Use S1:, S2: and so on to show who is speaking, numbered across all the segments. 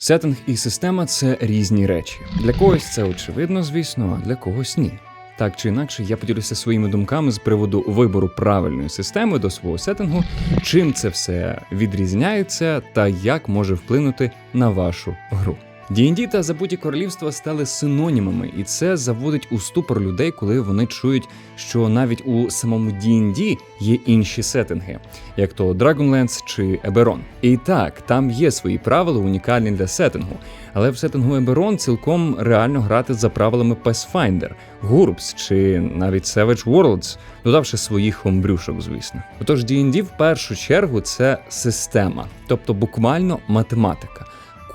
S1: Сеттинг і система це різні речі. Для когось це очевидно, звісно, а для когось ні. Так чи інакше, я поділюся своїми думками з приводу вибору правильної системи до свого сеттингу, чим це все відрізняється та як може вплинути на вашу гру. D&D та забуті королівства стали синонімами, і це заводить у ступор людей, коли вони чують, що навіть у самому D&D є інші сеттинги, як то Dragonlance чи Eberron. І так, там є свої правила, унікальні для сеттингу, але в сеттингу Eberron цілком реально грати за правилами Pathfinder, GURPS чи навіть Savage Worlds, додавши своїх хомбрюшок, звісно. Отож, D&D в першу чергу це система, тобто буквально математика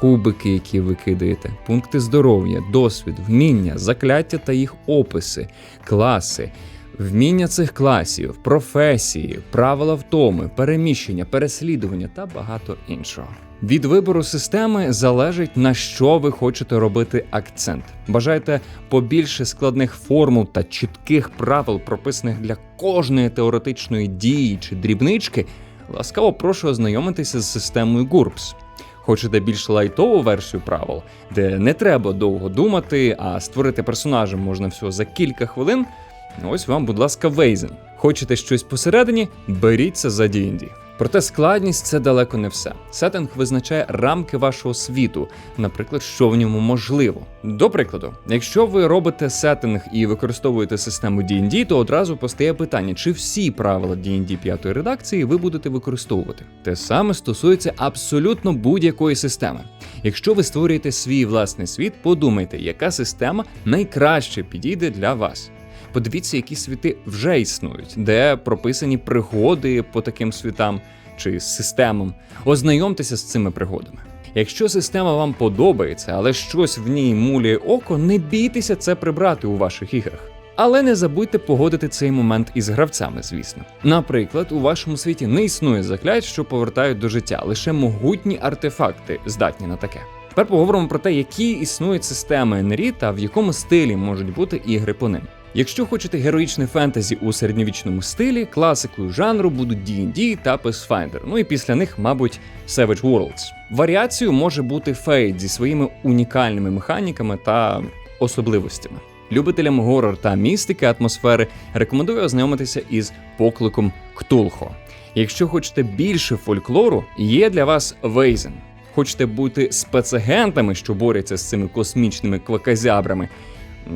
S1: кубики, які ви кидаєте, пункти здоров'я, досвід, вміння, закляття та їх описи, класи. Вміння цих класів, професії, правила втоми, переміщення, переслідування та багато іншого. Від вибору системи залежить на що ви хочете робити акцент. Бажаєте побільше складних формул та чітких правил, прописаних для кожної теоретичної дії чи дрібнички. Ласкаво прошу ознайомитися з системою GURPS. Хочете більш лайтову версію правил, де не треба довго думати, а створити персонажа можна всього за кілька хвилин. Ось вам, будь ласка, Вейзен. Хочете щось посередині? Беріться за D&D. Проте складність це далеко не все. Сеттинг визначає рамки вашого світу, наприклад, що в ньому можливо. До прикладу, якщо ви робите сеттинг і використовуєте систему D&D, то одразу постає питання, чи всі правила D&D п'ятої редакції ви будете використовувати. Те саме стосується абсолютно будь-якої системи. Якщо ви створюєте свій власний світ, подумайте, яка система найкраще підійде для вас. Подивіться, які світи вже існують, де прописані пригоди по таким світам чи системам. Ознайомтеся з цими пригодами. Якщо система вам подобається, але щось в ній мулює око, не бійтеся це прибрати у ваших іграх. Але не забудьте погодити цей момент із гравцями, звісно. Наприклад, у вашому світі не існує заклять, що повертають до життя, лише могутні артефакти здатні на таке. Тепер поговоримо про те, які існують системи НРІ та в якому стилі можуть бути ігри по ним. Якщо хочете героїчне фентезі у середньовічному стилі, класикою жанру будуть D&D та Pathfinder, ну і після них, мабуть, Savage Worlds. Варіацією може бути Fate зі своїми унікальними механіками та особливостями. Любителям горор та містики атмосфери рекомендую ознайомитися із покликом Ктулхо. Якщо хочете більше фольклору, є для вас Вейзен. Хочете бути спецагентами, що борються з цими космічними кваказябрами,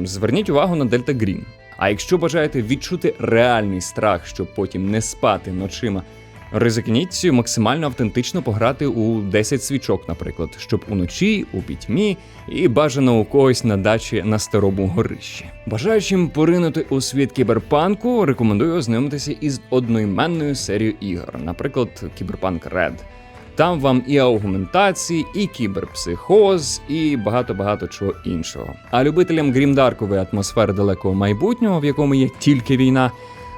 S1: зверніть увагу на Дельта Грін. А якщо бажаєте відчути реальний страх, щоб потім не спати ночима, ризикніть максимально автентично пограти у 10 свічок, наприклад, щоб уночі, у пітьмі і бажано у когось на дачі на старому горищі. Бажаючим поринути у світ кіберпанку, рекомендую ознайомитися із одноіменною серією ігор, наприклад, Кіберпанк Red. Там вам і аугментації, і кіберпсихоз, і багато-багато чого іншого. А любителям грімдаркової атмосфери далекого майбутнього, в якому є тільки війна,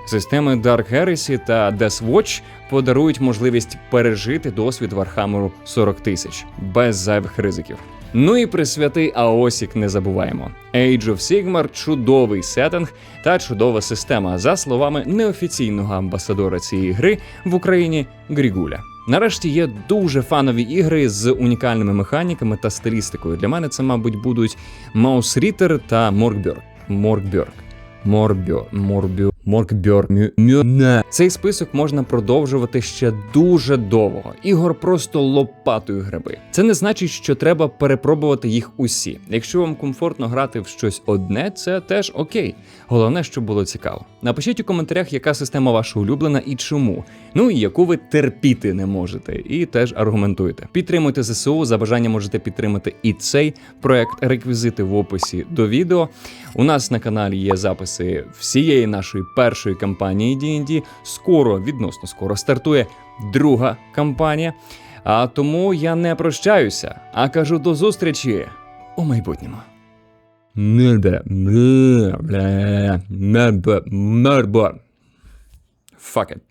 S1: системи Dark Heresy та Death Watch подарують можливість пережити досвід Вархамеру 40 тисяч без зайвих ризиків. Ну і присвятий Аосік не забуваємо. Age of Sigmar – чудовий сеттинг та чудова система, за словами неофіційного амбасадора цієї гри в Україні Грігуля. Нарешті є дуже фанові ігри з унікальними механіками та стилістикою. Для мене це, мабуть, будуть Маус Рітер та Morgbjörk. Morgbjörk. Морбьо, Морбьо, Моркбьор, Мю, Мю. Цей список можна продовжувати ще дуже довго. Ігор просто лопатою гриби. Це не значить, що треба перепробувати їх усі. Якщо вам комфортно грати в щось одне, це теж окей. Головне, щоб було цікаво. Напишіть у коментарях, яка система ваша улюблена і чому. Ну і яку ви терпіти не можете, і теж аргументуйте. Підтримуйте ЗСУ, за бажання можете підтримати і цей проект. Реквізити в описі до відео. У нас на каналі є записи всієї нашої першої кампанії D&D. Скоро, відносно скоро, стартує друга кампанія. А тому я не прощаюся, а кажу до зустрічі у майбутньому. Fuck it.